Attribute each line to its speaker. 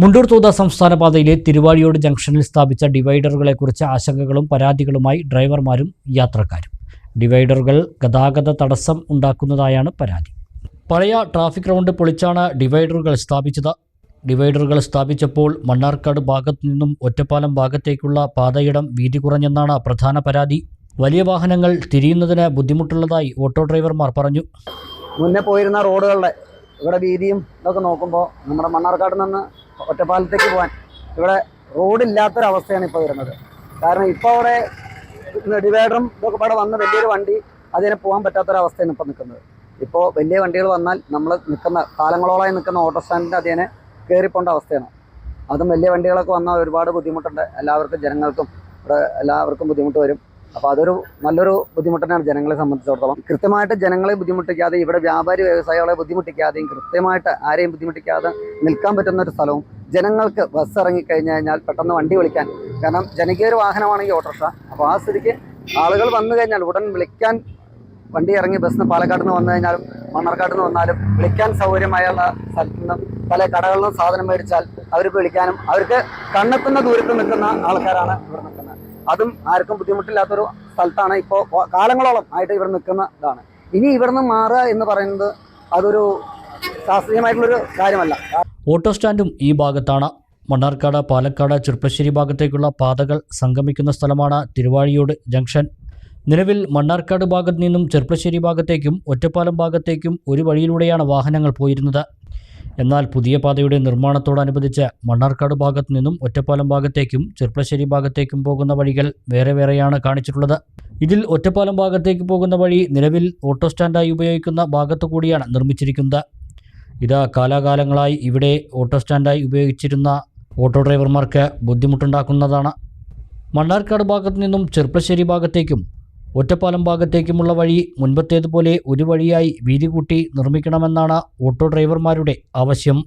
Speaker 1: മുണ്ടൂർ തോത സംസ്ഥാന പാതയിലെ തിരുവാഴിയോട് ജംഗ്ഷനിൽ സ്ഥാപിച്ച ഡിവൈഡറുകളെക്കുറിച്ച് ആശങ്കകളും പരാതികളുമായി ഡ്രൈവർമാരും യാത്രക്കാരും. ഡിവൈഡറുകൾ ഗതാഗത തടസ്സം ഉണ്ടാക്കുന്നതായാണ് പരാതി. പഴയ ട്രാഫിക് റൗണ്ട് പൊളിച്ചാണ് ഡിവൈഡറുകൾ സ്ഥാപിച്ചത്. ഡിവൈഡറുകൾ സ്ഥാപിച്ചപ്പോൾ മണ്ണാർക്കാട് ഭാഗത്തു നിന്നും ഒറ്റപ്പാലം ഭാഗത്തേക്കുള്ള പാതയിടം വീതി കുറഞ്ഞെന്നാണ് പ്രധാന പരാതി. വലിയ വാഹനങ്ങൾ തിരിയുന്നതിന് ബുദ്ധിമുട്ടുള്ളതായി ഓട്ടോ ഡ്രൈവർമാർ പറഞ്ഞു.
Speaker 2: മുന്നേ പോയിരുന്ന റോഡുകളുടെ ഇവിടെ വീതിയും ഇതൊക്കെ നോക്കുമ്പോൾ നമ്മുടെ മണ്ണാർക്കാട് നിന്ന് ഒറ്റപ്പാലത്തേക്ക് പോകാൻ ഇവിടെ റോഡില്ലാത്തൊരവസ്ഥയാണ് ഇപ്പോൾ വരുന്നത്. കാരണം ഇപ്പോൾ അവിടെ ഡിവൈഡറും ഇതൊക്കെ ഇവിടെ വന്ന് വലിയൊരു വണ്ടി അതിനെ പോകാൻ പറ്റാത്തൊരവസ്ഥയാണ് ഇപ്പോൾ നിൽക്കുന്നത്. ഇപ്പോൾ വലിയ വണ്ടികൾ വന്നാൽ നമ്മൾ നിൽക്കുന്ന കാലങ്ങളോളമായി നിൽക്കുന്ന ഓട്ടോ സ്റ്റാൻഡിന്റെ അതിനെ കയറിപ്പോണ്ട അവസ്ഥയാണ്. അതും വലിയ വണ്ടികളൊക്കെ വന്നാൽ ഒരുപാട് ബുദ്ധിമുട്ടുണ്ട്. എല്ലാവർക്കും ജനങ്ങൾക്കും ഇവിടെ എല്ലാവർക്കും ബുദ്ധിമുട്ട് വരും. അപ്പോൾ അതൊരു നല്ലൊരു ബുദ്ധിമുട്ട് തന്നെയാണ് ജനങ്ങളെ സംബന്ധിച്ചിടത്തോളം. കൃത്യമായിട്ട് ജനങ്ങളെ ബുദ്ധിമുട്ടിക്കാതെ ഇവിടെ വ്യാപാരി വ്യവസായികളെ ബുദ്ധിമുട്ടിക്കാതെയും കൃത്യമായിട്ട് ആരെയും ബുദ്ധിമുട്ടിക്കാതെ നിൽക്കാൻ പറ്റുന്ന ഒരു സ്ഥലവും ജനങ്ങൾക്ക് ബസ് ഇറങ്ങിക്കഴിഞ്ഞ് കഴിഞ്ഞാൽ പെട്ടെന്ന് വണ്ടി വിളിക്കാൻ. കാരണം ജനകീയ ഒരു വാഹനമാണെങ്കിൽ ഓട്ടോറിക്ഷ. അപ്പോൾ ആ സ്ഥിതിക്ക് ആളുകൾ വന്നു കഴിഞ്ഞാൽ ഉടൻ വിളിക്കാൻ വണ്ടി ഇറങ്ങി ബസ്സിന് പാലക്കാട് നിന്ന് വന്നു കഴിഞ്ഞാലും മണ്ണാർക്കാട് നിന്ന് വന്നാലും വിളിക്കാൻ സൗകര്യമായുള്ള സ്ഥലത്തു നിന്നും പല കടകളിൽ നിന്നും സാധനം മേടിച്ചാൽ അവർക്ക് വിളിക്കാനും അവർക്ക് കണ്ണെത്തുന്ന ദൂരത്ത് നിൽക്കുന്ന ആൾക്കാരാണ് ഇവിടെ നിൽക്കുന്നത്. അതും ആർക്കും ബുദ്ധിമുട്ടില്ലാത്തൊരു സ്ഥലത്താണ് ഇപ്പോൾ കാലങ്ങളോളം ആയിട്ട് ഇവിടെ നിൽക്കുന്ന ഇതാണ്. ഇനി ഇവിടുന്ന് മാറുക എന്ന് പറയുന്നത് അതൊരു ശാസ്ത്രീയമായിട്ടുള്ളൊരു കാര്യമല്ല.
Speaker 1: ഓട്ടോ സ്റ്റാൻഡും ഈ ഭാഗത്താണ്. മണ്ണാർക്കാട് പാലക്കാട് ചെറുപ്പശ്ശേരി ഭാഗത്തേക്കുള്ള പാതകൾ സംഗമിക്കുന്ന സ്ഥലമാണ് തിരുവാഴിയോട് ജംഗ്ഷൻ. നിലവിൽ മണ്ണാർക്കാട് ഭാഗത്ത് നിന്നും ചെറുപ്പശ്ശേരി ഭാഗത്തേക്കും ഒറ്റപ്പാലം ഭാഗത്തേക്കും ഒരു വഴിയിലൂടെയാണ് വാഹനങ്ങൾ പോയിരുന്നത്. എന്നാൽ പുതിയ പാതയുടെ നിർമ്മാണത്തോടനുബന്ധിച്ച് മണ്ണാർക്കാട് ഭാഗത്തു നിന്നും ഒറ്റപ്പാലം ഭാഗത്തേക്കും ചെറുപ്പശ്ശേരി ഭാഗത്തേക്കും പോകുന്ന വഴികൾ വേറെ വേറെയാണ് കാണിച്ചിട്ടുള്ളത്. ഇതിൽ ഒറ്റപ്പാലം ഭാഗത്തേക്ക് പോകുന്ന വഴി നിലവിൽ ഓട്ടോ സ്റ്റാൻഡായി ഉപയോഗിക്കുന്ന ഭാഗത്തു കൂടിയാണ് നിർമ്മിച്ചിരിക്കുന്നത്. ഇത് കാലാകാലങ്ങളായി ഇവിടെ ഓട്ടോ സ്റ്റാൻഡായി ഉപയോഗിച്ചിരുന്ന ഓട്ടോ ഡ്രൈവർമാർക്ക് ബുദ്ധിമുട്ടുണ്ടാക്കുന്നതാണ്. മണ്ണാർക്കാട് ഭാഗത്തു നിന്നും ചെറുപ്പശ്ശേരി ഭാഗത്തേക്കും ഒറ്റപ്പാലം ഭാഗത്തേക്കുമുള്ള വഴി മുൻപത്തേതുപോലെ ഒരു വഴിയായി വീതി കൂട്ടി നിർമ്മിക്കണമെന്നാണ് ഓട്ടോ ഡ്രൈവർമാരുടെ ആവശ്യം.